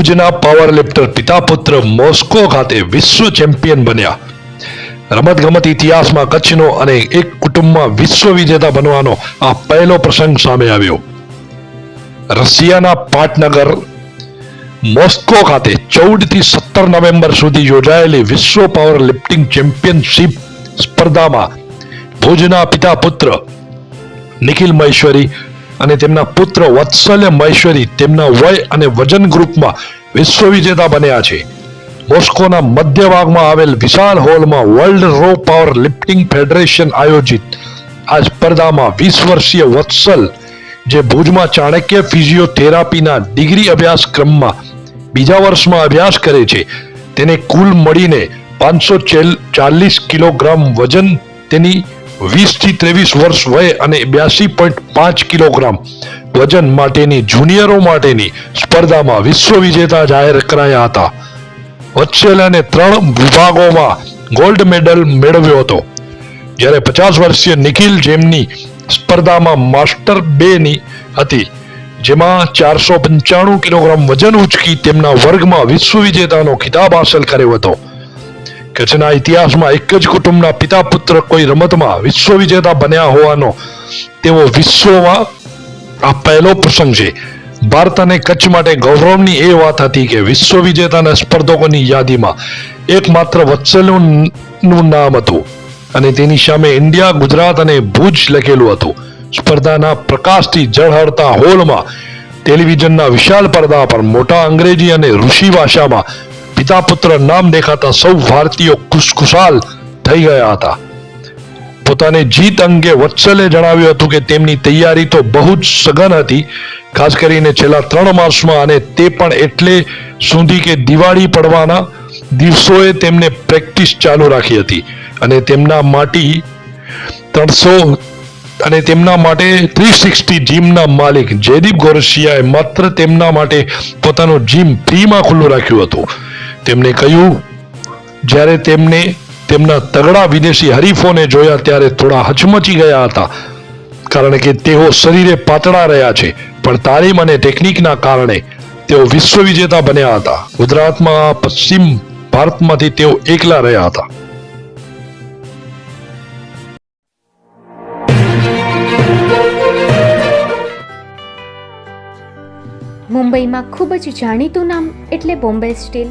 ભુજના power lifter પિતા પુત્ર મોસ્કો ખાતે વિશ્વ ચેમ્પિયન બન્યા. રમતગમત ઇતિહાસમાં કચ્છનો અને એક કુટુંબમાં વિશ્વ વિજેતા બનવાનો આ પહેલો પ્રસંગ સામે આવ્યો. રશિયાના પાટનગર, મોસ્કો ખાતે ચૌદથી સત્તર નવેમ્બર સુધી યોજાયેલી વિશ્વ પાવર લિફ્ટિંગ ચેમ્પિયનશિપ સ્પર્ધામાં ભુજના પિતા પુત્ર નિખિલ મહેશ્વરી અને તેમના પુત્ર વત્સલ્ય મહેશ્વરી તેમના વય અને વજન ગ્રુપમાં વિશ્વ વિજેતા બન્યા છે. મોસ્કોના મધ્ય ભાગમાં આવેલ વિશાળ હોલમાં world raw power lifting federation આયોજિત આ સ્પર્ધામાં વીસ વર્ષીય વત્સલ, જે ભુજમાં ચાણક્ય ફિઝિયોથેરાપીના ડિગ્રી અભ્યાસક્રમમાં બીજા વર્ષમાં અભ્યાસ કરે છે. તેને કુલ મળીને પાંચસો ચાલીસ કિલોગ્રામ વજન તેની વીસથી ત્રેવીસ વર્ષ વય અને બ્યાસી પોઈન્ટ પાંચ કિલોગ્રામ વજન માટેની જુનિયરો માટેની સ્પર્ધામાં વિશ્વ વિજેતા જાહેર કરાયા હતા. વત્સેલાને ત્રણ વિભાગોમાં ગોલ્ડ મેડલ મેળવ્યો હતો. જ્યારે પચાસ વર્ષીય નિખિલ જેમની સ્પર્ધામાં માસ્ટર બેની હતી, જેમાં ચારસો પંચાણું કિલોગ્રામ વજન ઉચકી તેમના વર્ગમાં વિશ્વ વિજેતાનો ખિતાબ હાંસલ કર્યો હતો. કચ્છના ઇતિહાસમાં એક જ કુટુંબના પિતા પુત્ર કોઈ રમતમાં વિશ્વ વિજેતા બન્યા હોવાનો તેવો વિશ્વમાં આ પહેલો પ્રસંગ છે. ભારત અને કચ્છ માટે ગૌરવની એ વાત હતી કે વિશ્વ વિજેતાના સ્પર્ધકોની યાદીમાં એકમાત્ર વત્સલનું નામ હતું અને તેની સામે ઇન્ડિયા, ગુજરાત અને ભુજ લખેલું હતું. સ્પર્ધાના પ્રકાશથી ઝળહળતા હોલમાં ટેલિવિઝનના વિશાળ પડદા પર મોટા અંગ્રેજી અને ઋષિ ભાષામાં પિતા પુત્ર નામ દેખાતા સૌ ભારતીયો ખુશખુશાલ થઈ ગયા હતા. પોતાની જીત અંગે વત્સલે જણાવ્યું હતું કે તેમની તૈયારી તો બહુ જ સઘન હતી. ખાસ કરીને છેલ્લા ત્રણ માસમાં અને તે પણ એટલે સુધી કે દિવાળી પડવાના દિવસોએ તેમને પ્રેક્ટિસ ચાલુ રાખી હતી અને તેમના માટી ત્રણસો અને તેમના માટે થ્રી સિક્સટી જીમના માલિક જયદીપ ગોરસિયાએ માત્ર તેમના માટે પોતાનું જીમ ફ્રીમાં ખુલ્લું રાખ્યું હતું. તેમણે કહ્યું, જ્યારે તેમને તેમના તગડા વિદેશી હરીફોને જોયા ત્યારે થોડા હચમચી ગયા હતા, કારણ કે તેઓ શરીરે પાતળા રહ્યા છે. પણ તાલીમ અને ટેકનિકના કારણે તેઓ વિશ્વ વિજેતા બન્યા હતા. ગુજરાતમાં પશ્ચિમ ભારતમાંથી તેઓ એકલા રહ્યા હતા. મુંબઈમાં ખૂબ જ જાણીતું નામ એટલે Bombay steel.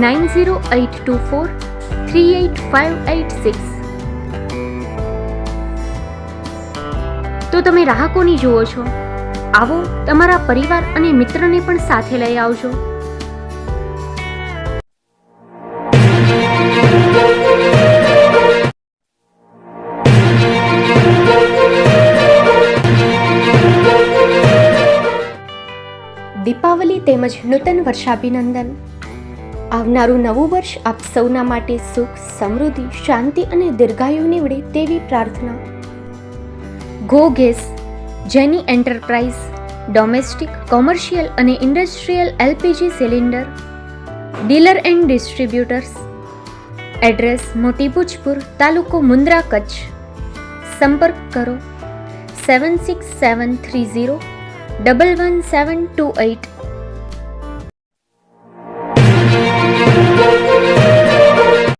nine zero eight two four three eight five eight six. તો તમે રાહકોની જુઓ છો. આવો તમારા પરિવાર અને મિત્રને પણ સાથે લઈ આવજો. દીપાવલી તેમજ નૂતન વર્ષાભિનંદન. આવનારું નવું વર્ષ આપ સૌના માટે સુખ, સમૃદ્ધિ, શાંતિ અને દીર્ઘાયુ નીવડે તેવી પ્રાર્થના. ગો ગેસ જેની એન્ટરપ્રાઇઝ ડોમેસ્ટિક, કોમર્શિયલ અને industrial LPG cylinder, dealer and distributors, address મોટી ભુજપુર તાલુકો મુન્દ્રા કચ્છ. સંપર્ક કરો, seven six seven three zero, double one seven two eight